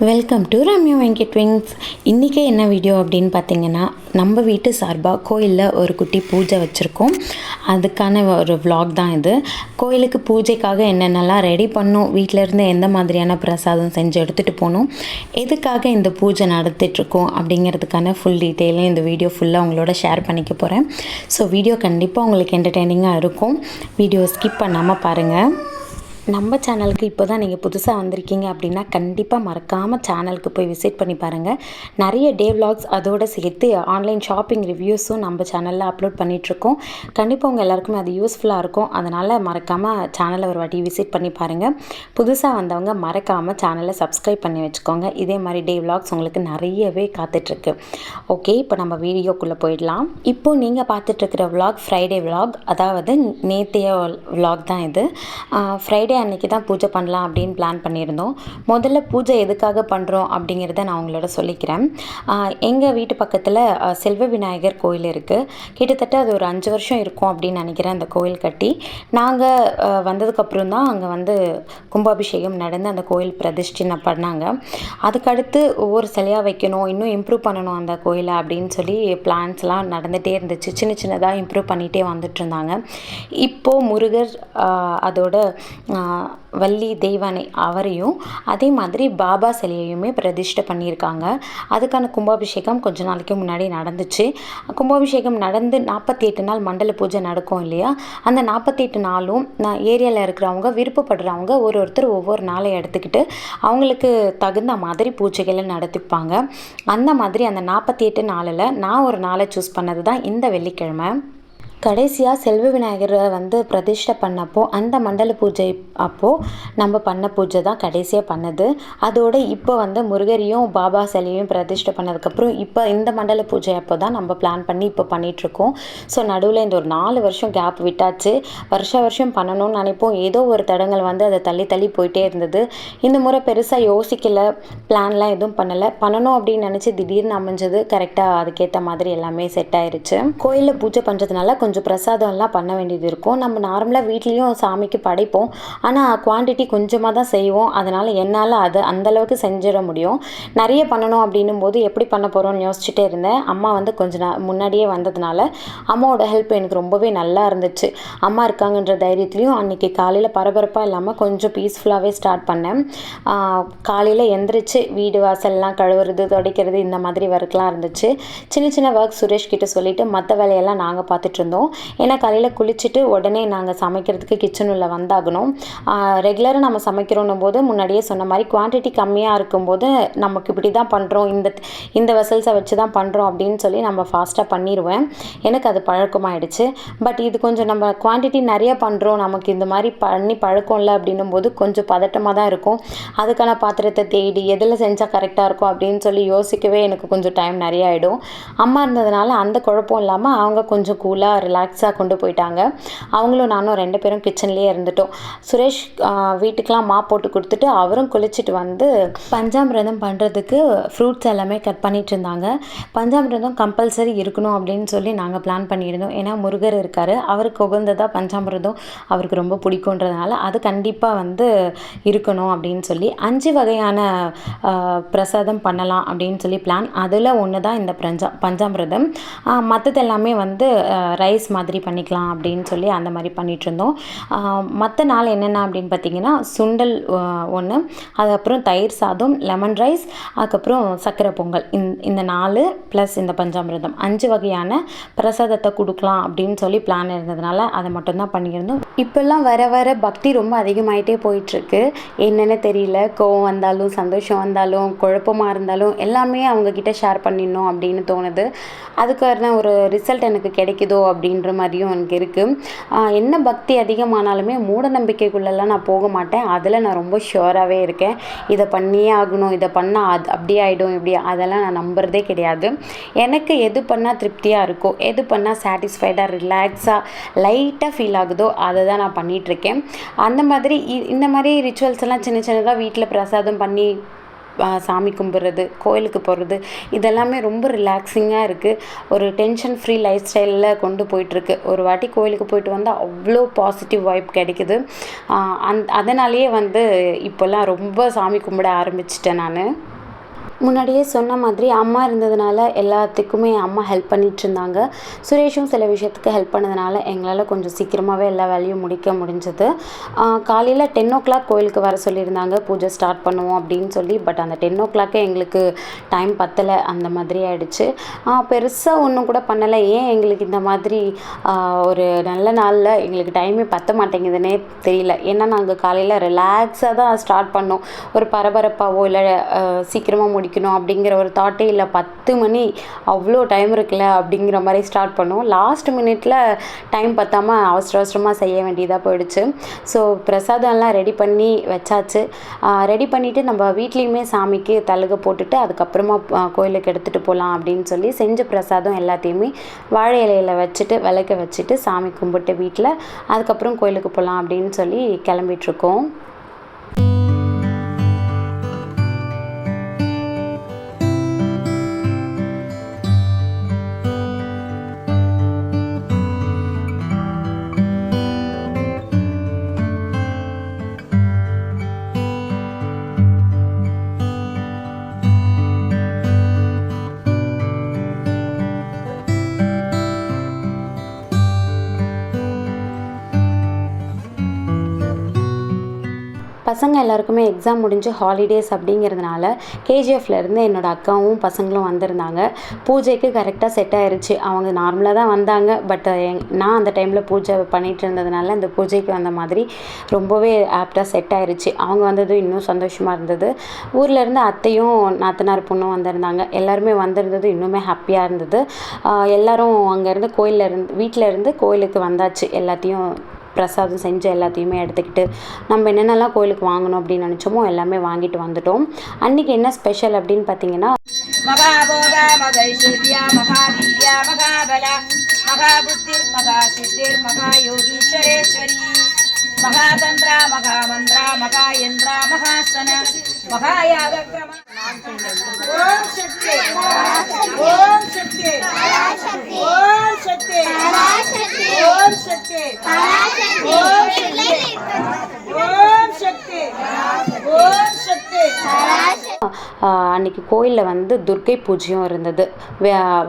Welcome to Ramya Venkat wings இன்றைக்கி என்ன video அப்படின்னு பார்த்தீங்கன்னா நம்ம வீட்டு சார்பாக கோயிலில் ஒரு குட்டி பூஜை வச்சுருக்கோம். அதுக்கான ஒரு vlog தான் இது. கோயிலுக்கு பூஜைக்காக என்னென்னலாம் ரெடி பண்ணோம் வீட்டில் இருந்து எந்த மாதிரியான பிரசாதம் செஞ்சு எடுத்துகிட்டு போகணும் எதுக்காக இந்த பூஜை நடத்திட்டுருக்கோம் அப்படிங்கிறதுக்கான ஃபுல் டீட்டெயிலும் இந்த வீடியோ ஃபுல்லாக உங்களோட ஷேர் பண்ணிக்க போகிறேன் ஸோ வீடியோ கண்டிப்பாக உங்களுக்கு என்டர்டெய்னிங்காக இருக்கும். வீடியோ ஸ்கிப் பண்ணாமல் பாருங்கள் நம்ம சேனலுக்கு இப்போ தான் நீங்கள் புதுசாக வந்திருக்கீங்க அப்படின்னா கண்டிப்பாக மறக்காமல் சேனலுக்கு போய் விசிட் பண்ணி பாருங்கள் நிறைய டே vlogs அதோடு சேர்த்து ஆன்லைன் ஷாப்பிங் ரிவ்யூஸும் நம்ம சேனலில் அப்லோட் பண்ணிகிட்ருக்கோம் கண்டிப்பாக உங்கள் எல்லாருக்குமே அது யூஸ்ஃபுல்லாக இருக்கும். அதனால் மறக்காமல் சேனலை ஒரு வாட்டி விசிட் பண்ணி பாருங்கள் புதுசாக வந்தவங்க மறக்காமல் சேனலை சப்ஸ்கிரைப் பண்ணி வச்சுக்கோங்க. இதே மாதிரி டே vlogs உங்களுக்கு நிறையவே காத்துட்ருக்கு ஓகே இப்போ நம்ம வீடியோக்குள்ளே போயிடலாம். இப்போது நீங்கள் பார்த்துட்ருக்கிற விலாக் ஃப்ரைடே விலாக் அதாவது நேத்தைய விலாக் தான் இது. ஃப்ரைடே அன்னைக்கு தான் பூஜை பண்ணலாம் அப்படின்னு பிளான் பண்ணியிருந்தோம். முதல்ல பூஜை எதுக்காக பண்ணுறோம் அப்படிங்கிறத நான் உங்களோட சொல்லிக்கிறேன். எங்கள் வீட்டு பக்கத்தில் செல்வ விநாயகர் கோயில் இருக்குது கிட்டத்தட்ட அது ஒரு அஞ்சு வருஷம் இருக்கும் அப்படின்னு நினைக்கிறேன் அந்த கோயில் கட்டி. நாங்கள் வந்ததுக்கப்புறம் தான் அங்கே வந்து கும்பாபிஷேகம் நடந்து அந்த கோயில் பிரதிஷ்டை பண்ணாங்க. அதுக்கடுத்து ஒவ்வொரு சிலையாக வைக்கணும் இன்னும் இம்ப்ரூவ் பண்ணணும் அந்த கோயிலை அப்படின்னு சொல்லி பிளான்ஸ்லாம் நடந்துகிட்டே இருந்துச்சு. சின்ன சின்னதாக இம்ப்ரூவ் பண்ணிகிட்டே வந்துட்டு இருந்தாங்க. இப்போது முருகர் அதோட வள்ளி தெய்வானை அவரையும் அதே மாதிரி பாபா சிலையையுமே பிரதிஷ்டை பண்ணியிருக்காங்க. அதுக்கான கும்பாபிஷேகம் கொஞ்ச நாளைக்கு முன்னாடி நடந்துச்சு. கும்பாபிஷேகம் நடந்து நாற்பத்தி எட்டு நாள் மண்டல பூஜை நடக்கும் இல்லையா? அந்த நாற்பத்தி எட்டு நாளும் நான் ஏரியாவில் இருக்கிறவங்க விருப்பப்படுறவங்க ஒரு ஒருத்தர் ஒவ்வொரு நாளை எடுத்துக்கிட்டு அவங்களுக்கு தகுந்த மாதிரி பூஜைகளை நடத்திப்பாங்க. அந்த மாதிரி அந்த நாற்பத்தி எட்டு நாளில் நான் ஒரு நாளை சூஸ் பண்ணது தான் இந்த வெள்ளிக்கிழமை. கடைசியாக செல்வ விநாயகரை வந்து பிரதிஷ்டை பண்ணப்போ அந்த மண்டல பூஜை அப்போது நம்ம பண்ண பூஜை தான் கடைசியாக பண்ணது. அதோடு இப்போ வந்து முருகரையும் பாபா சிலையும் பிரதிஷ்டை பண்ணதுக்கப்புறம் இப்போ இந்த மண்டல பூஜை அப்போ தான் நம்ம பிளான் பண்ணி இப்போ பண்ணிகிட்ருக்கோம் ஸோ நடுவில் இந்த ஒரு நாலு வருஷம் கேப் விட்டாச்சு. வருஷ வருஷம் பண்ணணும்னு நினைப்போம். ஏதோ ஒரு தடங்கள் வந்து அதை தள்ளி தள்ளி போயிட்டே இருந்தது. இந்த முறை பெருசாக யோசிக்கல. பிளான்லாம் எதுவும் பண்ணலை. பண்ணணும் அப்படின்னு நினச்சி திடீர்னு அமைஞ்சது கரெக்டாக அதுக்கேற்ற மாதிரி எல்லாமே செட் ஆயிடுச்சு கோயிலில் பூஜை பண்ணுறதுனால கொஞ்சம் கொஞ்சம் பிரசாதம்லாம் பண்ண வேண்டியது இருக்கும். நம்ம நார்மலாக வீட்லேயும் சாமிக்கு படைப்போம். ஆனால் குவான்டிட்டி கொஞ்சமாக தான் செய்வோம். அதனால் என்னால் அது அந்தளவுக்கு செஞ்சிட முடியும். நிறைய பண்ணணும் அப்படின்னும் போது எப்படி பண்ண போகிறோம்னு யோசிச்சுட்டே இருந்தேன். அம்மா வந்து கொஞ்ச நா முன்னாடியே வந்ததுனால அம்மாவோட ஹெல்ப் எனக்கு ரொம்பவே நல்லா இருந்துச்சு. அம்மா இருக்காங்கன்ற தைரியத்துலையும் அன்றைக்கி காலையில் பரபரப்பாக இல்லாமல் கொஞ்சம் பீஸ்ஃபுல்லாகவே ஸ்டார்ட் பண்ணேன். காலையில் எந்திரிச்சு வீடு வாசல்லாம் கழுவுறது துடைக்கிறது இந்த மாதிரி ஒர்க்லாம் இருந்துச்சு. சின்ன சின்ன ஒர்க் சுரேஷ் கிட்ட சொல்லிவிட்டு மற்ற வேலையெல்லாம் நாங்கள் பார்த்துட்டு இருந்தோம். ஏன்னா காலையில் குளிச்சுட்டு உடனே நாங்கள் சமைக்கிறதுக்கு கிச்சன் உள்ள வந்தாகணும். ரெகுலராக நம்ம சமைக்கிறோன்னும் போது முன்னாடியே சொன்ன மாதிரி குவான்டிட்டி கம்மியாக இருக்கும்போது நமக்கு இப்படி தான் பண்ணுறோம் இந்த இந்த வெசல்ஸை வச்சு தான் பண்ணுறோம் அப்படின்னு சொல்லி நம்ம ஃபாஸ்ட்டாக பண்ணிடுவேன் எனக்கு அது பழக்கமாயிடுச்சு. பட் இது கொஞ்சம் நம்ம குவான்டிட்டி நிறைய பண்ணுறோம் நமக்கு இந்த மாதிரி பண்ணி பழக்கம் இல்லை அப்படின்னும் போது கொஞ்சம் பதட்டமாக தான் இருக்கும். அதுக்கான பாத்திரத்தை தேடி எதில் செஞ்சால் கரெக்டாக இருக்கும் அப்படின்னு சொல்லி யோசிக்கவே எனக்கு கொஞ்சம் டைம் நிறைய ஆகிடும் அம்மா இருந்ததுனால அந்த குழப்பம் இல்லாமல் அவங்க கொஞ்சம் கூலாக ரிலாக்ஸாக கொண்டு போயிட்டாங்க. அவங்களும் நானும் ரெண்டு பேரும் கிச்சன்லேயே இருந்துட்டோம். சுரேஷ் வீட்டுக்கெலாம் மா போட்டு கொடுத்துட்டு அவரும் குளிச்சுட்டு வந்து பஞ்சாமிரதம் பண்ணுறதுக்கு ஃப்ரூட்ஸ் எல்லாமே கட் பண்ணிட்டு இருந்தாங்க. பஞ்சாமிரதம் கம்பல்சரி இருக்கணும் அப்படின்னு சொல்லி நாங்கள் பிளான் பண்ணியிருந்தோம். ஏன்னா முருகர் இருக்கார். அவருக்கு உகந்ததாக பஞ்சாமிரதம் அவருக்கு ரொம்ப பிடிக்குன்றதுனால அது கண்டிப்பாக வந்து இருக்கணும் அப்படின்னு சொல்லி அஞ்சு வகையான பிரசாதம் பண்ணலாம் அப்படின்னு சொல்லி பிளான் அதில் ஒன்று தான் இந்த பஞ்சா பஞ்சாமிரதம். மற்றது எல்லாமே வந்து ரைஸ் மாதிரி பண்ணிக்கலாம் அப்படின்னு சொல்லி அந்த மாதிரி பண்ணிகிட்ருந்தோம் இருந்தோம் மற்ற நாள் என்னென்ன அப்படின்னு பார்த்தீங்கன்னா சுண்டல் ஒன்று அதுக்கப்புறம் தயிர் சாதம் லெமன் ரைஸ் அதுக்கப்புறம் சர்க்கரை பொங்கல். இந்த இந்த நாலு ப்ளஸ் இந்த பஞ்சாமிரதம். அஞ்சு வகையான பிரசாதத்தை கொடுக்கலாம் அப்படின்னு சொல்லி பிளான் இருந்ததுனால அதை மட்டும்தான் பண்ணியிருந்தோம். இப்போல்லாம் வர வர பக்தி ரொம்ப அதிகமாயிட்டே போயிட்டுருக்கு. என்னென்னு தெரியல. கோவம் வந்தாலும் சந்தோஷம் வந்தாலும் குழப்பமாக இருந்தாலும் எல்லாமே அவங்கக்கிட்ட ஷேர் பண்ணிடணும் அப்படின்னு தோணுது. அதுக்கான ஒரு ரிசல்ட் எனக்கு கிடைக்குதோ அப்படின்னு அப்படின்ற மாதிரியும் எனக்கு இருக்குது என்ன பக்தி அதிகமானாலுமே மூட நம்பிக்கைக்குள்ளெல்லாம் நான் போக மாட்டேன். அதில் நான் ரொம்ப ஷுவராகவே இருக்கேன். இதை பண்ணியே ஆகணும் இதை பண்ணால் அது அப்படி ஆகிடும் இப்படி அதெல்லாம் நான் நம்புறதே கிடையாது. எனக்கு எது பண்ணால் திருப்தியாக இருக்கோ எது பண்ணால் சாட்டிஸ்ஃபைடாக ரிலாக்ஸாக லைட்டாக ஃபீல் ஆகுதோ அதை தான் நான் பண்ணிகிட்ருக்கேன் அந்த மாதிரி இ- இந்த மாதிரி ரிச்சுவல்ஸ் எல்லாம் சின்ன சின்னதாக வீட்டில் பிரசாதம் பண்ணி சாமி கும்பிட்றது கோயிலுக்கு போகிறது இதெல்லாமே ரொம்ப ரிலாக்ஸிங்காக இருக்குது ஒரு டென்ஷன் ஃப்ரீ லைஃப் ஸ்டைலில் கொண்டு போயிட்டுருக்கு. ஒரு வாட்டி கோயிலுக்கு போயிட்டு வந்தால் அவ்வளோ பாசிட்டிவ் வைப் கிடைக்குது. அந் அதனாலேயே வந்து இப்போல்லாம் ரொம்ப சாமி கும்பிட ஆரம்பிச்சிட்டேன் நான். முன்னாடியே சொன்ன மாதிரி அம்மா இருந்ததுனால எல்லாத்துக்குமே அம்மா ஹெல்ப் பண்ணிட்டு இருந்தாங்க சுரேஷும் சில விஷயத்துக்கு ஹெல்ப் பண்ணதுனால எங்களால் கொஞ்சம் சீக்கிரமாகவே எல்லா வேலையும் முடிக்க முடிஞ்சது. காலையில் டென் ஓ கிளாக் கோயிலுக்கு வர சொல்லியிருந்தாங்க. பூஜை ஸ்டார்ட் பண்ணுவோம் அப்படின்னு சொல்லி பட் அந்த டென் ஓ கிளாக்கே எங்களுக்கு டைம் பத்தலை. அந்த மாதிரி ஆகிடுச்சு பெருசாக ஒன்றும் கூட பண்ணலை. ஏன் எங்களுக்கு இந்த மாதிரி ஒரு நல்ல நாளில் எங்களுக்கு டைமே பத்த மாட்டேங்குதுன்னே தெரியல. ஏன்னா நாங்கள் காலையில் ரிலாக்ஸாக தான் ஸ்டார்ட் பண்ணோம். ஒரு பரபரப்பாவோ இல்லை சீக்கிரமாக முடி முடிக்கணும் அப்படிங்கிற ஒரு தாட்டே இல்லை. பத்து மணி அவ்வளோ டைம் இருக்குல்ல அப்படிங்கிற மாதிரி ஸ்டார்ட் பண்ணோம் லாஸ்ட் மினிட்ல டைம் பற்றாமல் அவசர அவசரமாக செய்ய வேண்டியதாக போயிடுச்சு. ஸோ பிரசாதம்லாம் ரெடி பண்ணி வச்சாச்சு. ரெடி பண்ணிவிட்டு நம்ம வீட்லேயுமே சாமிக்கு தழுக போட்டுட்டு அதுக்கப்புறமா கோயிலுக்கு எடுத்துகிட்டு போகலாம் அப்படின்னு சொல்லி செஞ்ச பிரசாதம் எல்லாத்தையுமே வாழை இலையில வச்சுட்டு விளக்க வச்சுட்டு சாமி கும்பிட்டு வீட்டில் அதுக்கப்புறம் கோயிலுக்கு போகலாம் அப்படின்னு சொல்லி கிளம்பிட்டுருக்கோம் பசங்க எல்லாருக்குமே எக்ஸாம் முடிஞ்சு ஹாலிடேஸ் அப்படிங்கிறதுனால கேஜிஎஃப்லேருந்து என்னோட அக்காவும் பசங்களும் வந்திருந்தாங்க. பூஜைக்கு கரெக்டாக செட் ஆயிருச்சு. அவங்க நார்மலாக தான் வந்தாங்க. பட் நான் அந்த டைமில் பூஜை பண்ணிட்டு இருந்ததுனால அந்த பூஜைக்கு வந்த மாதிரி ரொம்பவே ஆப்டாக செட் ஆயிருச்சு. அவங்க வந்ததும் இன்னும் சந்தோஷமாக இருந்தது. ஊர்லேருந்து அத்தையும் நாத்தனார் பொண்ணும் வந்திருந்தாங்க. எல்லாருமே வந்திருந்தது இன்னுமே ஹாப்பியாக இருந்தது. எல்லோரும் எல்லாரும் அங்கேருந்து கோயிலில் இருந்து வீட்டில் இருந்து கோயிலுக்கு வந்தாச்சு. எல்லாத்தையும் பிரசாதம் செஞ்சு எல்லாத்தையுமே எடுத்துக்கிட்டு நம்ம என்னென்னலாம் கோயிலுக்கு வாங்கணும் அப்படின்னு நினச்சோமோ எல்லாமே வாங்கிட்டு வந்துட்டோம். அன்றைக்கி என்ன ஸ்பெஷல் அப்படின்னு பார்த்தீங்கன்னா மகாபோக மகைஷூர்யா மகா மகாபல மகா மகாசித்திர் மகாயோகீஸ்வரேஸ்வரி மகாதந்திரா மகாமந்திரா மகாயந்திரா மகாசன महायागक्रम। ओम शक्ति। ओम शक्ति। ओम शक्ति। ओम शक्ति। ओम शक्ति। ओम शक्ति। ओम शक्ति। அன்றைக்கி அன்னைக்கு கோயிலில் வந்து துர்க்கை பூஜையும் இருந்தது.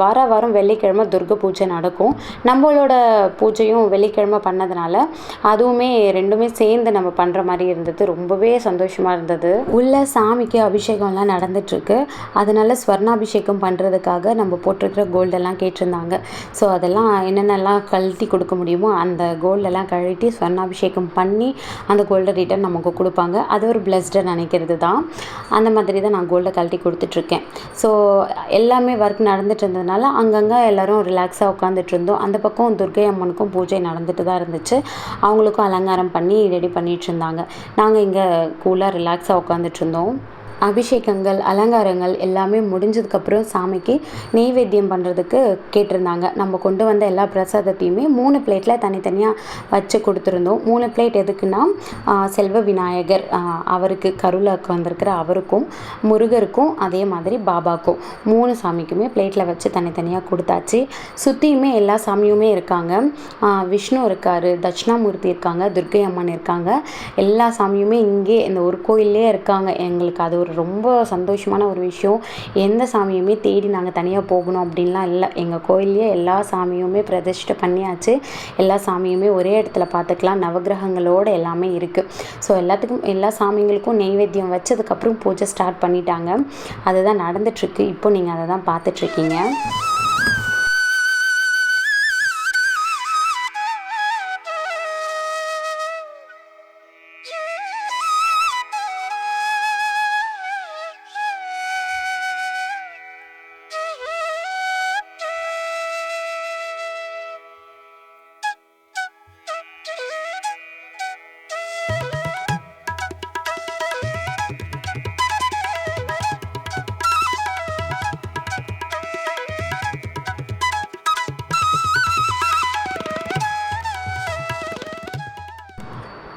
வார வாரம் வெள்ளிக்கிழமை துர்கை பூஜை நடக்கும். நம்மளோட பூஜையும் வெள்ளிக்கிழமை பண்ணதுனால அதுவுமே ரெண்டுமே சேர்ந்து நம்ம பண்ணுற மாதிரி இருந்தது. ரொம்பவே சந்தோஷமாக இருந்தது. உள்ள சாமிக்கு அபிஷேகம்லாம் நடந்துட்டுருக்கு. அதனால ஸ்வர்ணாபிஷேகம் பண்ணுறதுக்காக நம்ம போட்டிருக்கிற கோல்டெல்லாம் கேட்டிருந்தாங்க. ஸோ அதெல்லாம் என்னென்னலாம் கழட்டி கொடுக்க முடியுமோ அந்த கோல்டெல்லாம் கழட்டி ஸ்வர்ணாபிஷேகம் பண்ணி அந்த கோல்டை ரிட்டர்ன் நமக்கு கொடுப்பாங்க. அது ஒரு பிளஸ்டை நினைக்கிறது தான் அந்த மாதிரி தான் நான் கோல்டை கழட்டி கொடுத்துட்ருக்கேன். ஸோ எல்லாமே ஒர்க் நடந்துட்டு இருந்ததுனால அங்கங்கே எல்லாரும் ரிலாக்ஸாக உட்காந்துட்டு இருந்தோம் அந்த பக்கம் துர்க்கை அம்மனுக்கும் பூஜை நடந்துட்டு தான் இருந்துச்சு. அவங்களுக்கும் அலங்காரம் பண்ணி ரெடி பண்ணிகிட்டு இருந்தாங்க நாங்கள் இங்கே கூலாக ரிலாக்ஸாக உட்காந்துட்டு இருந்தோம் அபிஷேகங்கள் அலங்காரங்கள் எல்லாமே முடிஞ்சதுக்கப்புறம் சாமிக்கு நெய்வேத்தியம் பண்ணுறதுக்கு கேட்டிருந்தாங்க. நம்ம கொண்டு வந்த எல்லா பிரசாதத்தையுமே மூணு பிளேட்டில் தனித்தனியாக வச்சு கொடுத்துருந்தோம். மூணு பிளேட் எதுக்குன்னா செல்வ விநாயகர் அவருக்கு கருளை வந்திருக்கிற அவருக்கும் முருகருக்கும் அதே மாதிரி பாபாக்கும் மூணு சாமிக்குமே பிளேட்டில் வச்சு தனித்தனியாக கொடுத்தாச்சு. சுற்றியுமே எல்லா சாமியுமே இருக்காங்க. விஷ்ணு இருக்கார் தட்சிணாமூர்த்தி இருக்காங்க துர்க்கை அம்மன் இருக்காங்க. எல்லா சாமியுமே இங்கே இந்த ஒரு கோயிலே இருக்காங்க. எங்களுக்கு அது ஒரு ரொம்ப சந்தோஷமான ஒரு விஷயம். எந்த சாமியுமே தேடி நாங்கள் தனியாக போகணும் அப்படின்லாம் இல்லை. எங்கள் கோயில்லையே எல்லா சாமியுமே பிரதிஷ்டை பண்ணியாச்சு. எல்லா சாமியுமே ஒரே இடத்துல பார்த்துக்கலாம் நவகிரகங்களோடு எல்லாமே இருக்குது ஸோ எல்லாத்துக்கும் எல்லா சாமிங்களுக்கும் நெய்வேத்தியம் வச்சதுக்கப்புறம் பூஜை ஸ்டார்ட் பண்ணிட்டாங்க. அதுதான் நடந்துட்டுருக்கு இப்போ நீங்கள் அதை தான் பார்த்துட்ருக்கீங்க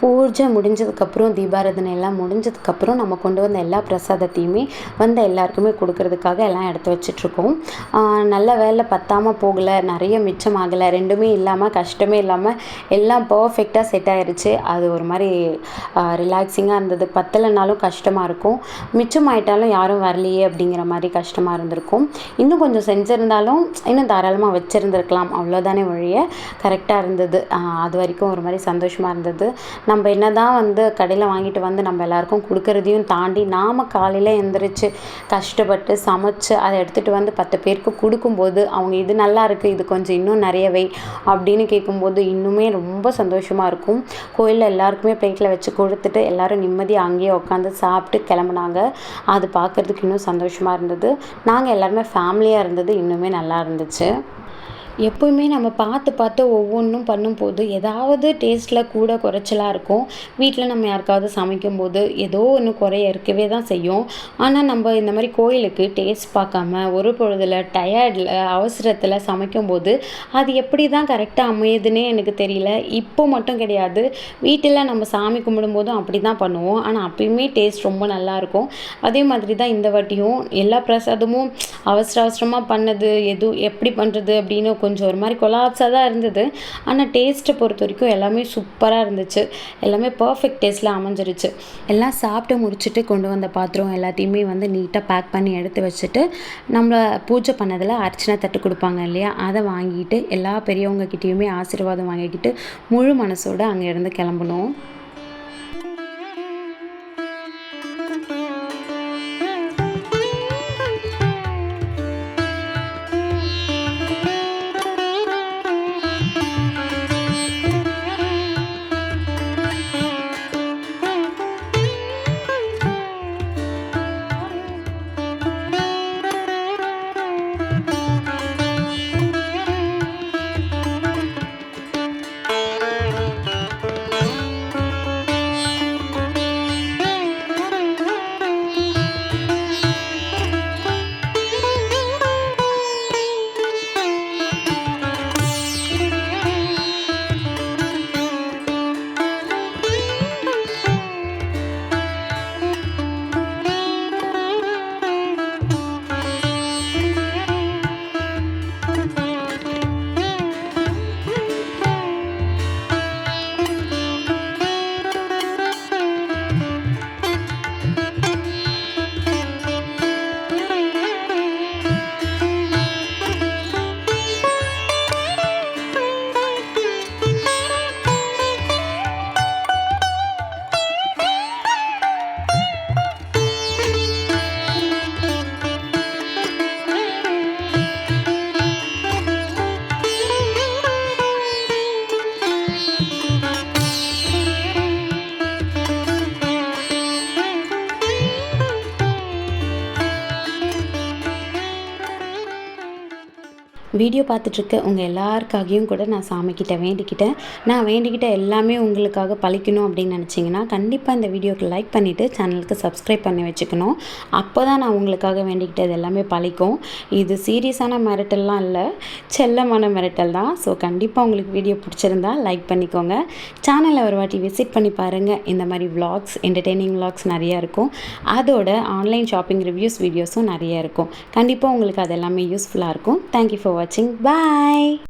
பூஜை முடிஞ்சதுக்கப்புறம் தீபாராதனை எல்லாம் முடிஞ்சதுக்கப்புறம் நம்ம கொண்டு வந்த எல்லா பிரசாதத்தையுமே வந்த எல்லாருக்குமே கொடுக்கறதுக்காக எல்லாம் எடுத்து வச்சிட்ருக்கோம். நல்ல வேலை பத்தாமல் போகலை நிறைய மிச்சம் ஆகலை ரெண்டுமே இல்லாமல் கஷ்டமே இல்லாமல் எல்லாம் பர்ஃபெக்டாக செட் ஆயிடுச்சு அது ஒரு மாதிரி ரிலாக்ஸிங்காக இருந்தது. பத்தலைனாலும் கஷ்டமாக இருக்கும். மிச்சமாயிட்டாலும் யாரும் வரலையே அப்படிங்கிற மாதிரி கஷ்டமாக இருந்திருக்கும். இன்னும் கொஞ்சம் செஞ்சுருந்தாலும் இன்னும் தாராளமாக வச்சுருந்துருக்கலாம். அவ்வளோதானே ஒழிய கரெக்டாக இருந்தது. அது வரைக்கும் ஒரு மாதிரி சந்தோஷமாக இருந்தது. நம்ம என்ன தான் வந்து கடையில் வாங்கிட்டு வந்து நம்ம எல்லாருக்கும் கொடுக்கறதையும் தாண்டி நாம் காலையில் எழுந்திரிச்சு கஷ்டப்பட்டு சமைச்சு அதை எடுத்துகிட்டு வந்து பத்து பேருக்கு கொடுக்கும்போது அவங்க இது நல்லா இருக்குது இது கொஞ்சம் இன்னும் நிறையவை அப்படின்னு கேட்கும்போது இன்னுமே ரொம்ப சந்தோஷமாக இருக்கும். கோயிலில் எல்லாருக்குமே பிளேட்டில் வச்சு கொடுத்துட்டு எல்லாரும் நிம்மதியாக அங்கேயே உட்காந்து சாப்பிட்டு கிளம்புனாங்க. அது பார்க்குறதுக்கு இன்னும் சந்தோஷமாக இருந்தது. நாங்கள் எல்லாருமே ஃபேமிலியாக இருந்தது. இன்னுமே நல்லா இருந்துச்சு. எப்போவுமே நம்ம பார்த்து பார்த்து ஒவ்வொன்றும் பண்ணும்போது ஏதாவது டேஸ்ட்டில் கூட குறைச்சலாக இருக்கும். வீட்டில் நம்ம யாருக்காவது சமைக்கும்போது ஏதோ ஒன்று குறைய இருக்கவே தான் செய்யும். ஆனால் நம்ம இந்த மாதிரி கோயிலுக்கு டேஸ்ட் பார்க்காம ஒரு பொழுதில் டயர்டில் அவசரத்தில் சமைக்கும்போது அது எப்படி தான் கரெக்டாக அமையுதுன்னே எனக்கு தெரியல. இப்போ மட்டும் கிடையாது. வீட்டில் நம்ம சாமி கும்பிடும்போதும் அப்படி தான் பண்ணுவோம். ஆனால் அப்பயுமே டேஸ்ட் ரொம்ப நல்லாயிருக்கும் அதே மாதிரி தான் இந்த வாட்டியும் எல்லா பிரசாதமும் அவசர அவசரமாக பண்ணது எது எப்படி பண்ணுறது அப்படின்னு கொஞ்சம் ஒரு மாதிரி கொலாப்ஸாக தான் இருந்தது. ஆனால் டேஸ்ட்டை பொறுத்த வரைக்கும் எல்லாமே சூப்பராக இருந்துச்சு. எல்லாமே பர்ஃபெக்ட் டேஸ்ட்டில் அமைஞ்சிருச்சு. எல்லாம் சாப்பிட்டு முடிச்சுட்டு கொண்டு வந்த பாத்திரம் எல்லாத்தையுமே வந்து நீட்டாக பேக் பண்ணி எடுத்து வச்சுட்டு நம்மளை பூஜை பண்ணதில் அர்ச்சனை தட்டு கொடுப்பாங்க இல்லையா? அதை வாங்கிட்டு எல்லா பெரியவங்க கிட்டேயுமே ஆசீர்வாதம் வாங்கிக்கிட்டு முழு மனசோடு அங்கே இருந்து கிளம்பணும் வீடியோ பார்த்துட்ருக்க உங்கள் எல்லாருக்காகவும் கூட நான் சாமிக்கிட்ட வேண்டிக்கிட்டேன். நான் வேண்டிக்கிட்ட எல்லாமே உங்களுக்காக பழிக்கணும் அப்படின்னு நினச்சிங்கன்னா கண்டிப்பாக இந்த வீடியோக்கு லைக் பண்ணிவிட்டு சேனலுக்கு சப்ஸ்கிரைப் பண்ணி வச்சுக்கணும். அப்போ தான் நான் உங்களுக்காக வேண்டிக்கிட்டது எல்லாமே பழிக்கும். இது சீரியஸான மிரட்டல்லாம் இல்லை செல்லமான மிரட்டல் தான். ஸோ கண்டிப்பாக உங்களுக்கு வீடியோ பிடிச்சிருந்தா லைக் பண்ணிக்கோங்க. சேனலை ஒரு வாட்டி விசிட் பண்ணி பாருங்கள் இந்த மாதிரி விளாக்ஸ் என்டர்டெய்னிங் விளாக்ஸ் நிறையா இருக்கும். அதோட ஆன்லைன் ஷாப்பிங் ரிவ்யூஸ் வீடியோஸும் நிறையா இருக்கும். கண்டிப்பாக உங்களுக்கு அது எல்லாமே யூஸ்ஃபுல்லாக இருக்கும். தேங்க்யூ ஃபார் வாட்சிங் பாய்